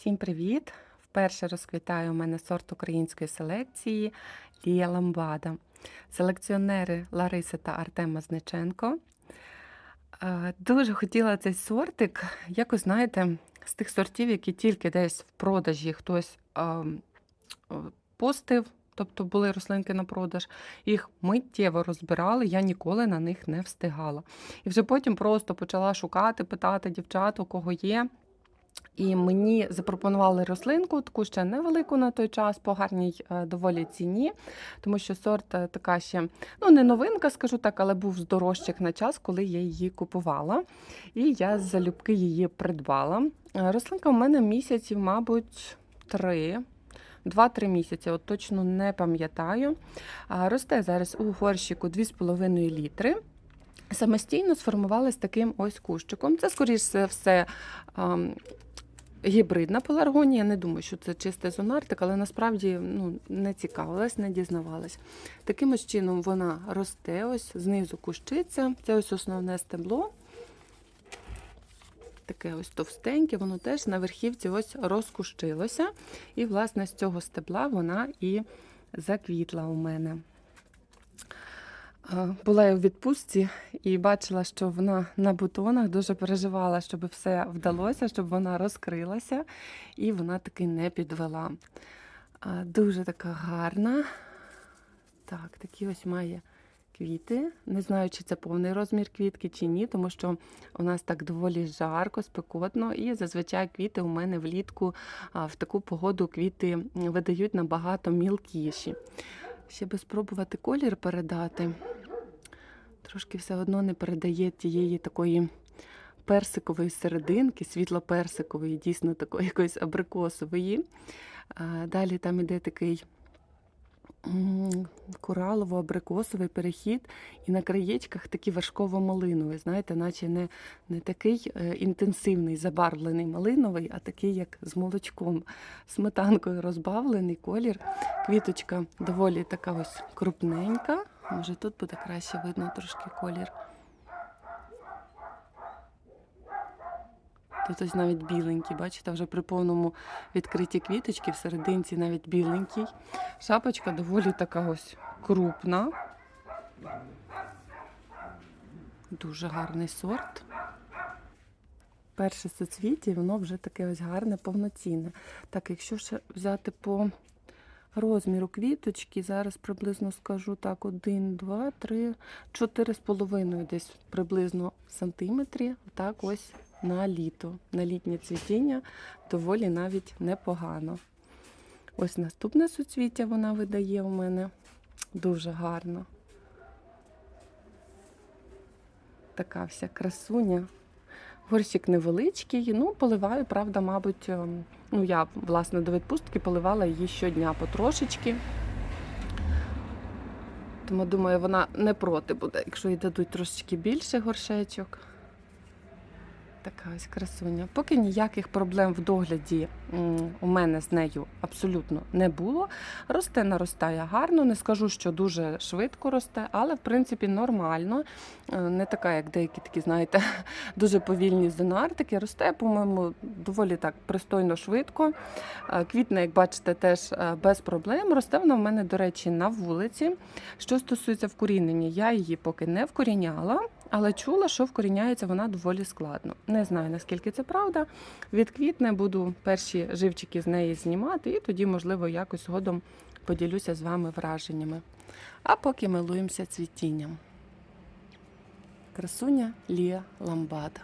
Всім привіт! Вперше розквітає у мене сорт української селекції Лія Ламбада. Селекціонери Лариса та Артем Мазниченко. Е, Дуже хотіла цей сортик, якось знаєте, з тих сортів, які тільки десь в продажі хтось ем, е, постив, тобто були рослинки на продаж, їх миттєво розбирали, я ніколи на них не встигала. І вже потім просто почала шукати, питати дівчат, у кого є. І мені запропонували рослинку, таку ще невелику на той час, по гарній е, доволі ціні, тому що сорт е, така ще ну не новинка, скажу так, але був здорожчик на час, коли я її купувала. І я залюбки її придбала. Е, Рослинка у мене місяців, мабуть, три. Два-три місяці, от точно не пам'ятаю. Росте зараз у горщику 2,5 літри. Самостійно сформувалась таким ось кущиком. Це, скоріш все, ам, гібридна пеларгонія. Не думаю, що це чистий зонартик, але насправді ну, не цікавилась, не дізнавалась. Таким ось чином вона росте, ось знизу кущиця. Це ось основне стебло. Таке ось товстеньке, воно теж на верхівці ось розкущилося. І, власне, з цього стебла вона і заквітла у мене. Е, Була я у відпустці і бачила, що вона на бутонах дуже переживала, щоб все вдалося, щоб вона розкрилася, і вона таки не підвела. Е, Дуже така гарна. Так, такі ось має квіти. Не знаю, чи це повний розмір квітки, чи ні, тому що у нас так доволі жарко, спекотно, і зазвичай квіти у мене влітку в таку погоду квіти видають набагато мілкіші. Ще би спробувати колір передати. Трошки все одно не передає тієї такої персикової серединки, світло-персикової, дійсно такої якоїсь абрикосової. Далі там іде такий коралово-абрикосовий перехід, і на краєчках такі вершково-малиновий, знаєте, наче не, не такий е, інтенсивний забарвлений малиновий, а такий, як з молочком, сметанкою розбавлений колір. Квіточка доволі така ось крупненька. Може, тут буде краще видно трошки колір. Тут ось навіть біленький, бачите, вже при повному відкритті квіточки, в навіть біленький. Шапочка доволі така ось крупна. Дуже гарний сорт. Перше соцвіття, воно вже таке ось гарне, повноцінне. Так, якщо ще взяти по розміру квіточки, зараз приблизно скажу так, 1, 2, 3, 4 з половиною десь приблизно сантиметрі. Так ось на літо. На літнє цвітіння доволі навіть непогано. Ось наступне суцвіття вона видає у мене. Дуже гарно. Така вся красуня. Горщик невеличкий, ну, поливаю, правда, мабуть, ем, ну, я, власне, до відпустки поливала її щодня потрошечки. Тому, думаю, вона не проти буде, якщо їй дадуть трошечки більше горшечок. Така ось красуня. Поки ніяких проблем в догляді у мене з нею абсолютно не було. Росте, наростає гарно. Не скажу, що дуже швидко росте, але в принципі нормально. Е, Не така, як деякі такі, знаєте, дуже повільні зонартики. Росте, по-моєму, доволі так пристойно швидко. Е, Квітне, як бачите, теж е, без проблем. Росте вона в мене, до речі, на вулиці. Що стосується вкорінення, я її поки не вкоріняла. Але чула, що вкоріняється вона доволі складно. Не знаю, наскільки це правда. Відквітне буду перші живчики з неї знімати, і тоді, можливо, якось згодом поділюся з вами враженнями. А поки милуємося цвітінням. Красуня Лія Ламбада.